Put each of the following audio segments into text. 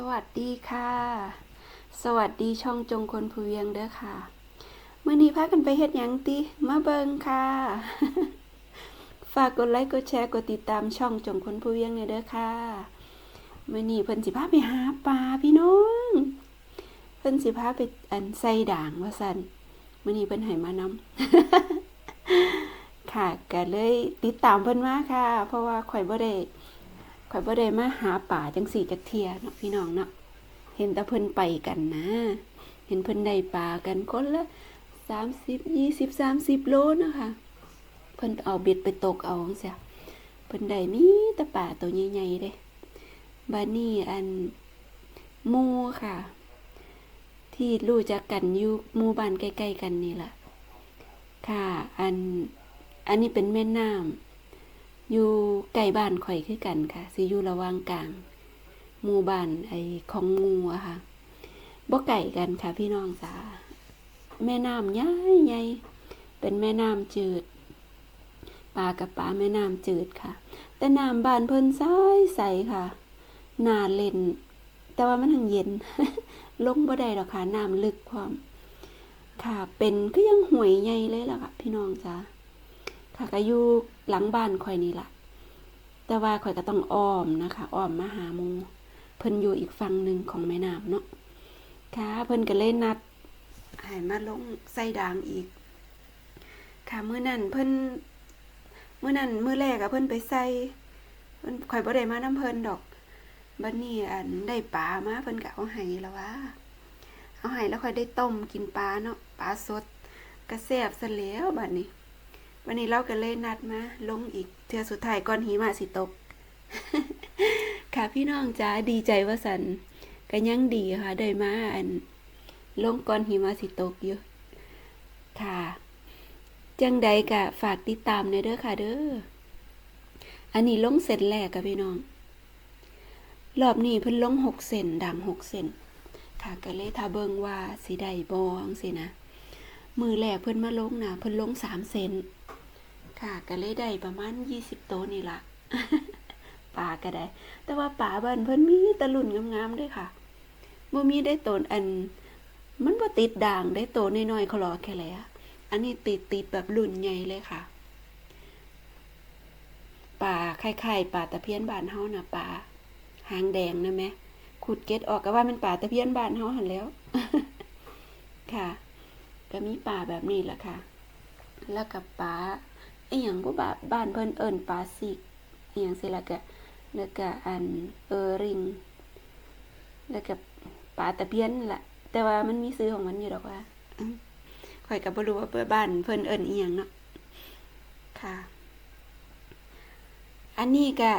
สวัสดีค่ะ สวัสดีช่องจงคนผู้เวียงเด้อค่ะเมื่อนี้พากันไปเฮ็ดหยังติมาเบิงค่ะ ฝากกดไลค์กดแชร์กดติดตามช่องจงคนผู้เวียงเนี่ยเด้อค่ะเมื่อนี้เพิ่นสิพาไปหาปลาพี่น้องเพิ่นสิพาไปอันใส่ด่างว่าซั่นมื่อนี้เพิ่นให้มานำค่ะก็เลยติดตามเพิ่นมาค่ะ เพราะว่าข่อยบ่ได้ ข่อยบ่ได้มาหาป่าจังสี่จักเทียเนาะพี่น้องเนาะเห็นแต่เพิ่นไปกันนะ เห็นเพิ่นได้ปลากันคนละสามสิบยี่สิบสามสิบโลนะคะเพิ่นเอาเบ็ดไปตกเอาจังซี่เพิ่นได้มีแต่ป่าตัวใหญ่ๆเด้บัดนี้อันมูค่ะ ที่รู้จักกันอยู่หมู่บ้านใกล้ๆกันนี่แหละค่ะ อันอันนี้เป็นแม่น้ำ อยู่ใกล้บ้านข่อยคือกันค่ะสิอยู่ระหว่างกลางหมู่บ้านไอ้ของหมู่อะค่ะบ่ไก่กันค่ะ พี่น้องจ๋าแม่น้ำใหญ่ใหญ่เป็นแม่น้ำจืดปลากับปลาแม่น้ำจืดค่ะ แต่น้ำบานเพิ่นใสใสค่ะนาเล่น แต่ว่ามันทังเย็น ลงบ่ได้หรอกค่ะน้ำลึกความ ค่ะ เป็นก็ยังห่วยใหญ่เลยล่ะค่ะ พี่น้องจ๋า ค่ะก็อยู่หลังบ้านข่อยนี่ล่ะ แต่ว่าข่อยก็ต้องอ้อมนะคะอ้อมมาหาหมูเพิ่นอยู่อีกฝั่งหนึ่งของแม่น้ำเนาะค่ะเพิ่นก็เลยนัดให้มาลงใส่ด่างอีก ค่ะเมื้อนั้นเพิ่นเมื้อนั้นเมื้อแรกอะเพิ่นไปใส่เพิ่นข่อยบ่ได้มานํเพิ่นดอกบัดนี้อันได้ปลามาเพิ่นก็เอาให้แล้วว่าเอาให้แล้วค่อยได้ต้มกินปลาเนาะปลาสดก็แซ่บซะแล้วบัดนี้ วันนี้เราก็เลยนัดมาลงอีกเทือสุดท้ายก่อนหิมะสิตก ค่ะพี่น้องจ้าดีใจว่าสันก็ยังดีค่ะได้มาอันลงก่อนหิมะสิตกอยู่ค่ะจังใดกะฝากติดตามในเด้อค่ะ เด้อ อันนี้ลงเสร็จแรกกับพี่น้อง รอบนี้เพิ่นลงหกเซนดังหกเซนค่ะก็เลยทาเบิงว่าสิได้บองสินะ มือแรกเพิ่นมาลงนะเพิ่นลงสามเซน ค่ะก็เลยได้ประมาณยี่สิบโตวนี่ละป่าก็ได้ แต่ว่าป่าบ้านเพิ่นมีตะลุ่นงามๆด้วยค่ะบ่มีได้ตนอัน มันบ่ติดด่างได้โตน้อยๆเขารอแค่แหละอันนี้ติดติดแบบรุ่นใหญ่เลยค่ะป่าคล้ายๆป่าตะเพียนบ้านเฮาน่ะป่าหางแดงนะแม่ขุดเกล็ดออกก็ว่ามันป่าตะเพียนบ้านเฮาหันแล้ว ค่ะ ก็มีป่าแบบนี้แหละค่ะ แล้วกับป่า อ้หยังบ่บาบ้านเพิ่นเอิ้นป่าซิกอหยังสิละก็แล้วก็อันเออริง แล้วก็ป่าตะเพียนนั่นล่ะแต่ว่ามันมีซื้อของมันอยู่ดอกว่าอืมข่อยก็บ่รู้ว่าเปิดบ้านเพิ่นเอิ้นอีหยังเนาะค่ะ อันนี้ก็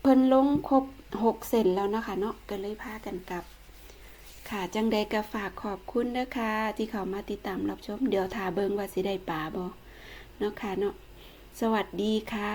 เพิ่นลงครบ6เซนแล้วนะคะ เนาะก็เลยพากันกลับ ค่ะจังใดก็ฝากขอบคุณนะคะที่เขามาติดตามรับชม เดี๋ยวทาเบิงว่าสิได้ป่าบ่ เนาะค่ะเนาะสวัสดีค่ะ